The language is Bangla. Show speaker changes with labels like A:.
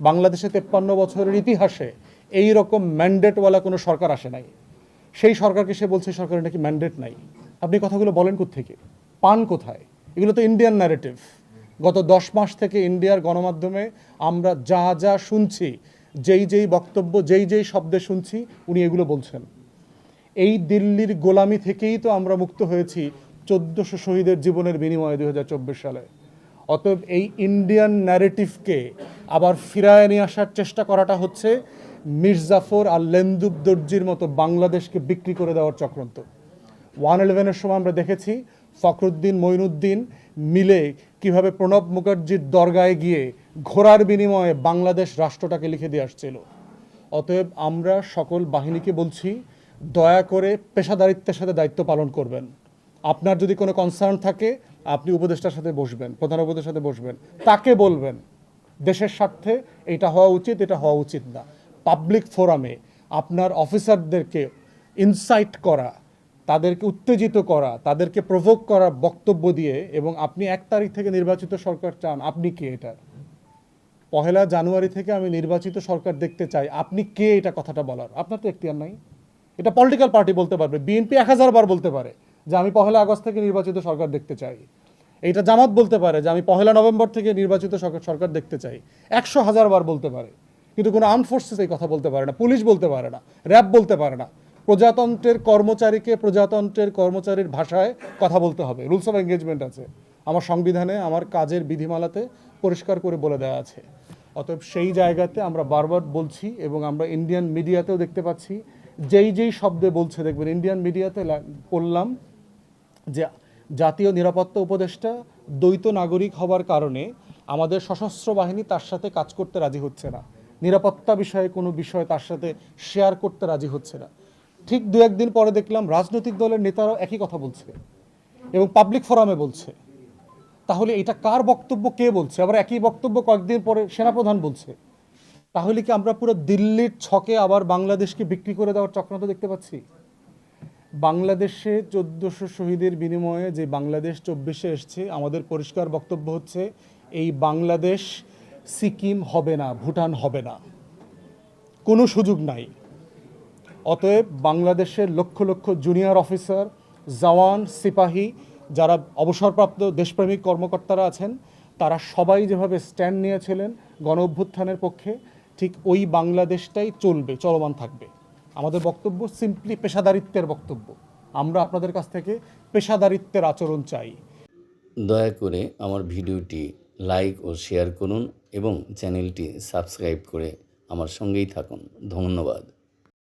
A: বাংলাদেশে তেপ্পান্ন বছরের ইতিহাসে এই রকম ম্যান্ডেটওয়ালা কোনো সরকার আসে নাই। সেই সরকারকে সে বলছে সরকারের নাকি ম্যান্ডেট নাই। আপনি কথাগুলো বলেন থেকে পান কোথায়? এগুলো তো ইন্ডিয়ান ন্যারেটিভ গত দশ মাস থেকে ইন্ডিয়ার গণমাধ্যমে আমরা যা যা শুনছি, যেই যেই বক্তব্য, যেই যেই শব্দে শুনছি, উনি এগুলো বলছেন। এই দিল্লির গোলামি থেকেই তো আমরা মুক্ত হয়েছি চোদ্দশো শহীদের জীবনের বিনিময়ে দু হাজার চব্বিশ সালে। অতএব এই ইন্ডিয়ান ন্যারেটিভকে আবার ফিরায় নিয়ে আসার চেষ্টা করাটা হচ্ছে মির্জাফর আর লেন্দুব দর্জির মতো বাংলাদেশকে বিক্রি করে দেওয়ার চক্রান্ত। ওয়ান ইলেভেনের সময় আমরা দেখেছি ফখরুদ্দিন, মঈনুদ্দিন মিলে কীভাবে প্রণব মুখার্জির দরগায় গিয়ে ঘোড়ার বিনিময়ে বাংলাদেশ রাষ্ট্রটাকে লিখে দিয়ে আসছিল। অতএব আমরা সকল বাহিনীকে বলছি, দয়া করে পেশাদারিত্বের সাথে দায়িত্ব পালন করবেন। আপনার যদি কোনো কনসার্ন থাকে, আপনি উপদেষ্টার সাথে বসবেন, প্রধান উপদেষ্টার সাথে বসবেন। তাকে বলবেন। দেশের স্বার্থে এটা হওয়া উচিত, এটা হওয়া উচিত না। পাবলিক ফোরামে আপনার অফিসারদেরকে ইনসাইট করা, তাদেরকে উত্তেজিত করা, তাদেরকে প্রভোগ করা বক্তব্য দিয়ে এবং আপনি এক তারিখ থেকে নির্বাচিত সরকার চান, আপনি কে এটা? পহেলা জানুয়ারি থেকে আমি নির্বাচিত সরকার দেখতে চাই, আপনি কে এটা কথাটা বলার? আপনার তো এখতিয়ার নাই। এটা পলিটিক্যাল পার্টি বলতে পারবে বিএনপি এক হাজার বার বলতে পারে যে আমি পহেলা আগস্ট থেকে নির্বাচিত সরকার দেখতে চাই। এইটা জামাত বলতে পারে যে আমি পহেলা নভেম্বর থেকে নির্বাচিত সরকার দেখতে চাই। একশো হাজার বার বলতে পারে। কিন্তু কোনো আর্ম ফোর্সেস এই কথা বলতে পারে না, পুলিশ বলতে পারে না র্যাব বলতে পারে না। প্রজাতন্ত্রের কর্মচারীকে প্রজাতন্ত্রের কর্মচারীর ভাষায় কথা বলতে হবে। রুলস অফ এঙ্গেজমেন্ট আছে। আমার সংবিধানে, আমার কাজের বিধিমালাতে পরিষ্কার করে বলে দেওয়া আছে। অতএব সেই জায়গাতে আমরা বারবার বলছি এবং আমরা ইন্ডিয়ান মিডিয়াতেও দেখতে পাচ্ছি। যেই যেই শব্দে বলছে, দেখবেন ইন্ডিয়ান মিডিয়াতে পড়লাম যে জাতীয় নিরাপত্তা উপদেষ্টা, দ্বৈত নাগরিক হবার কারণে আমাদের সশস্ত্র বাহিনী তার সাথে কাজ করতে রাজি হচ্ছে না। নিরাপত্তা বিষয়ে কোনো বিষয় তার সাথে শেয়ার করতে রাজি হচ্ছে না। ঠিক দু একদিন পরে দেখলাম রাজনৈতিক দলের নেতারাও একই কথা বলছে এবং পাবলিক ফোরামে বলছে। তাহলে এটা কার বক্তব্য, কে বলছে? আবার একই বক্তব্য কয়েকদিন পরে সেনাপ্রধান বলছে। তাহলে কি আমরা পুরো দিল্লির ছকে আবার বাংলাদেশকে বিক্রি করে দেওয়ার চক্রান্ত দেখতে পাচ্ছি? বাংলাদেশে চোদ্দোশো শহীদের বিনিময়ে যে বাংলাদেশ চব্বিশে এসছে, আমাদের পরিষ্কার বক্তব্য হচ্ছে, এই বাংলাদেশ সিকিম হবে না, ভুটান হবে না। কোনো সুযোগ নাই। অতএব বাংলাদেশের লক্ষ লক্ষ জুনিয়র অফিসার, জওয়ান, সিপাহী, যারা অবসরপ্রাপ্ত দেশপ্রেমিক কর্মকর্তারা আছেন, তারা সবাই যেভাবে স্ট্যান্ড নিয়েছিলেন গণ অভ্যুত্থানের পক্ষে, ঠিক ওই বাংলাদেশটাই চলবে, চলমান থাকবে। আমাদের বক্তব্য সিম্পলি পেশাদারিত্বের বক্তব্য। আমরা আপনাদের কাছ থেকে পেশাদারিত্বের আচরণ চাই।
B: দয়া করে আমার ভিডিওটি লাইক ও শেয়ার করুন এবং চ্যানেলটি সাবস্ক্রাইব করে আমার সঙ্গেই থাকুন। ধন্যবাদ।